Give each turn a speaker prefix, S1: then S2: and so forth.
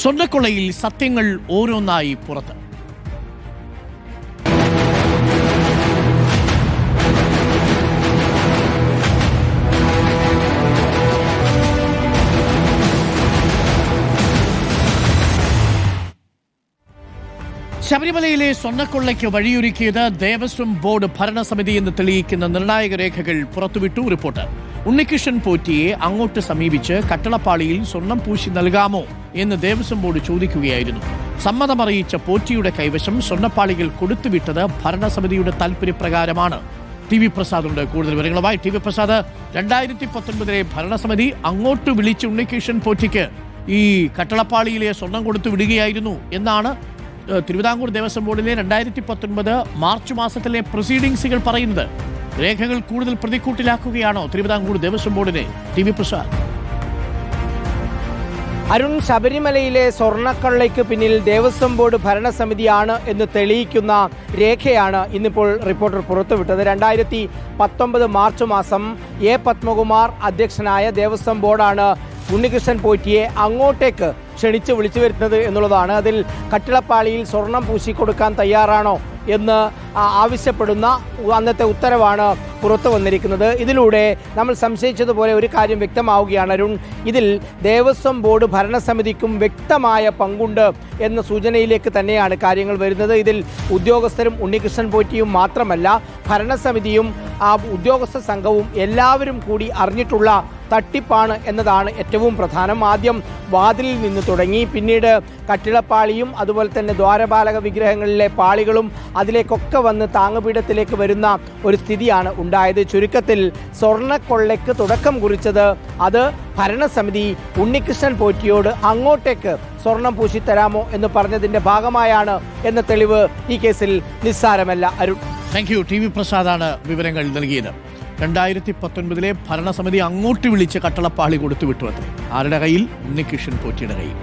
S1: സ്വർണക്കൊള്ളയിൽ സത്യങ്ങൾ ഓരോന്നായി പുറത്ത്. ശബരിമലയിലെ സ്വർണക്കൊള്ളയ്ക്ക് വഴിയൊരുക്കിയത് ദേവസ്വം ബോർഡ് ഭരണസമിതി എന്ന് തെളിയിക്കുന്ന നിർണായക രേഖകൾ പുറത്തുവിട്ടു റിപ്പോർട്ട്. ഉണ്ണികൃഷ്ണൻ പോറ്റിയെ അങ്ങോട്ട് സമീപിച്ച് കട്ടളപ്പാളിയിൽ സ്വർണം പൂശി നൽകാമോ എന്ന് ദേവസ്വം ബോർഡ് ചോദിക്കുകയായിരുന്നു. സമ്മതമറിയിച്ച പോറ്റിയുടെ കൈവശം സ്വർണപ്പാളികൾ കൊടുത്തുവിട്ടത് ഭരണസമിതിയുടെ താൽപര്യപ്രകാരമാണ്. ടി വി പ്രസാദുണ്ട് കൂടുതൽ വിവരങ്ങളുമായി ടി വി പ്രസാദ്. രണ്ടായിരത്തി പത്തൊൻപതിലെ ഭരണസമിതി അങ്ങോട്ട് വിളിച്ച് ഉണ്ണികൃഷ്ണൻ പോറ്റിക്ക് ഈ കട്ടളപ്പാളിയിലെ സ്വർണം കൊടുത്തു വിടുകയായിരുന്നു എന്നാണ് തിരുവിതാംകൂർ ദേവസ്വം ബോർഡിലെ രണ്ടായിരത്തി പത്തൊൻപത് മാർച്ച് മാസത്തിലെ പ്രൊസീഡിംഗ്സുകൾ പറയുന്നത്. രേഖകൾ കൂടുതൽ പ്രതിക്കൂട്ടിലാക്കുകയാണോ തിരുവിതാംകൂർ ദേവസ്വം ബോർഡിനെ ടി വി പ്രസാദ്?
S2: അരുൺ ശബരിമലയിലെ സ്വർണക്കള്ളയ്ക്ക് പിന്നിൽ ദേവസ്വം ബോർഡ് ഭരണസമിതിയാണ് എന്ന് തെളിയിക്കുന്ന രേഖയാണ് ഇന്നിപ്പോൾ റിപ്പോർട്ടർ പുറത്തുവിട്ടത്. രണ്ടായിരത്തി പത്തൊമ്പത് മാർച്ച് മാസം എ പത്മകുമാർ അധ്യക്ഷനായ ദേവസ്വം ബോർഡാണ് ഉണ്ണികൃഷ്ണൻ പോറ്റിയെ അങ്ങോട്ടേക്ക് ക്ഷണിച്ച് വിളിച്ചു വരുത്തുന്നത് എന്നുള്ളതാണ്. അതിൽ കട്ടിളപ്പാളിയിൽ സ്വർണം പൂശിക്കൊടുക്കാൻ തയ്യാറാണോ എന്ന് ആവശ്യപ്പെടുന്ന അന്നത്തെ ഉത്തരവാണ് പുറത്തു വന്നിരിക്കുന്നത്. ഇതിലൂടെ നമ്മൾ സംശയിച്ചതുപോലെ ഒരു കാര്യം വ്യക്തമാവുകയാണ് അരുൺ. ഇതിൽ ദേവസ്വം ബോർഡ് ഭരണസമിതിക്കും വ്യക്തമായ പങ്കുണ്ട് എന്ന സൂചനയിലേക്ക് തന്നെയാണ് കാര്യങ്ങൾ വരുന്നത്. ഇതിൽ ഉദ്യോഗസ്ഥരും ഉണ്ണികൃഷ്ണൻ പോറ്റിയും മാത്രമല്ല ഭരണസമിതിയും ആ ഉദ്യോഗസ്ഥ സംഘവും എല്ലാവരും കൂടി അറിഞ്ഞിട്ടുള്ള തട്ടിപ്പാണ് എന്നതാണ് ഏറ്റവും പ്രധാനം. ആദ്യം വാതിലിൽ നിന്ന് തുടങ്ങി. പിന്നീട് കട്ടിളപ്പാളിയും അതുപോലെ തന്നെ ദ്വാരപാലക വിഗ്രഹങ്ങളിലെ പാളികളും അതിലേക്കൊക്കെ വന്ന് താങ്ങുപീഠത്തിലേക്ക് വരുന്ന ഒരു സ്ഥിതിയാണ് ഉണ്ടായത്. ചുരുക്കത്തിൽ സ്വർണക്കൊള്ളയ്ക്ക് തുടക്കം കുറിച്ചത് അത് ഭരണസമിതി ഉണ്ണികൃഷ്ണൻ പോറ്റിയോട് അങ്ങോട്ടേക്ക് സ്വർണം പൂശിത്തരാമോ എന്ന് പറഞ്ഞതിന്റെ ഭാഗമായാണ് എന്ന തെളിവ് ഈ കേസിൽ നിസ്സാരമല്ല. Arun
S1: thank you T V പ്രസാദാണ് വിവരങ്ങൾ നൽകിയത്. രണ്ടായിരത്തി പത്തൊൻപതിലെ ഭരണസമിതി അങ്ങോട്ട് വിളിച്ച് കട്ടളപ്പാളി കൊടുത്തു വിട്ടു അത്രേ ആരുടെ കയ്യിൽ? ഉണ്ണികൃഷ്ണൻ പോറ്റിയുടെ കയ്യിൽ.